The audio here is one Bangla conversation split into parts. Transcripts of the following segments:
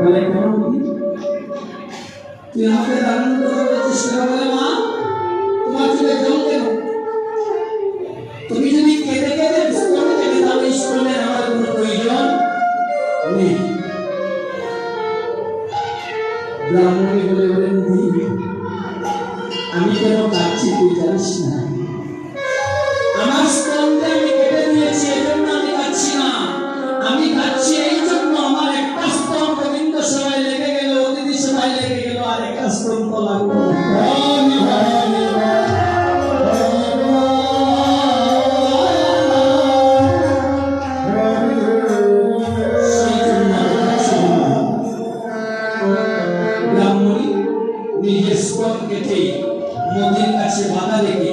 বলে কেন তুই আমাকে দারুণ বলেছিস কেন বলে, মা, তোমার চোখে জল কেন তুমি যদি কেঁদে কেঁদে স্কুলে থেকে তাহলে স্কুলে আমার কোনো প্রয়োজন নেই। ব্রাহ্মণী বলে বলেন আমি কেন কাঁদছি তুই জানিস না। আমার স্তনকে আমি কেটে দিয়েছি, এজন্য আমি কাঁদছি না। আমি কাঁদছি কাছে বাধা রেখে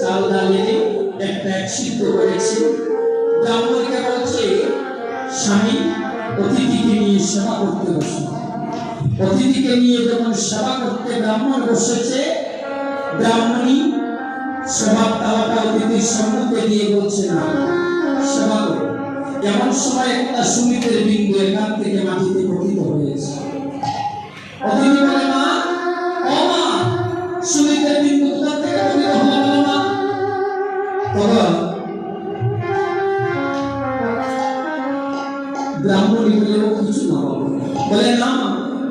চাল ডাল এনে এক সিদ্ধ করেছে। ব্রাহ্মণীকে বলছে, স্বামী, অতিথিকে নিয়ে সেবা করতে বসে। অতিথিকে নিয়ে যখন সেবা করতে ব্রাহ্মণ বসেছে, ব্রাহ্মণী সেবার তাওয়াটা অতিথির সম্মুখে দিয়ে বলছে, না, সেবা করো। এমন সময় একটা সুমিতের বিন্দু এখান থেকে মাটিতে পতিত হয়েছে। অতিথি তখন ব্রাহ্মণ ও কিছু না বাবা বলে, না,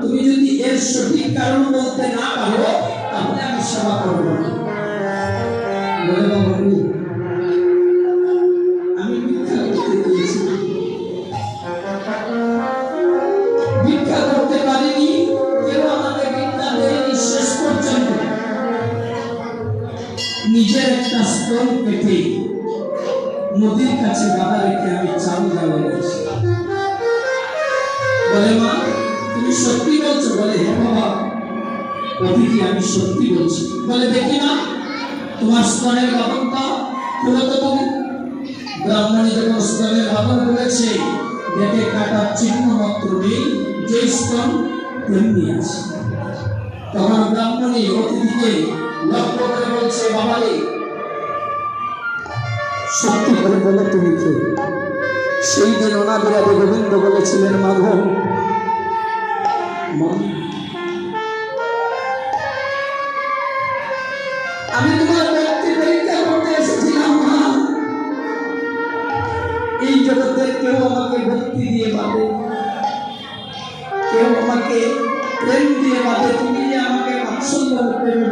তুমি যদি এর সঠিক কারণ বলতে না পারো, তাহলে আমি সেবা করব বলে, বাবা নিজের একটা স্তন পেটে নদীর কাছে বাধা রেখে আমি চাল দেওয়া গেছি বলে, মা, তুমি সত্যি বলছো? বলে হ্যাঁ বাবা। অতিথি, আমি সত্যি বলছি। বলে, দেখি না তোমার স্তনের বাদনটা খুলো তো তুমি। ব্রাহ্মণী যখন স্তনের বাদন করেছে দেখে কাটার চিহ্ন মাত্র নেই যে স্তন তেমনি আছে তখন ব্রাহ্মণী অতিথিকে লক্ষ্য করে বলছে বাবারে সত্যি করে বলো তুমি কে? সেই দিন অনাবিরাদে গোবিন্দ বলেছিলেন, মাধব আমি তোমার ব্যক্তি পরীক্ষা করতে এসেছিলাম এই জগতে কেউ আমাকে ভক্তি দিয়ে পাবে কেউ আমাকে প্রেম দিয়ে পাবে তুমি আমাকে প্রেমে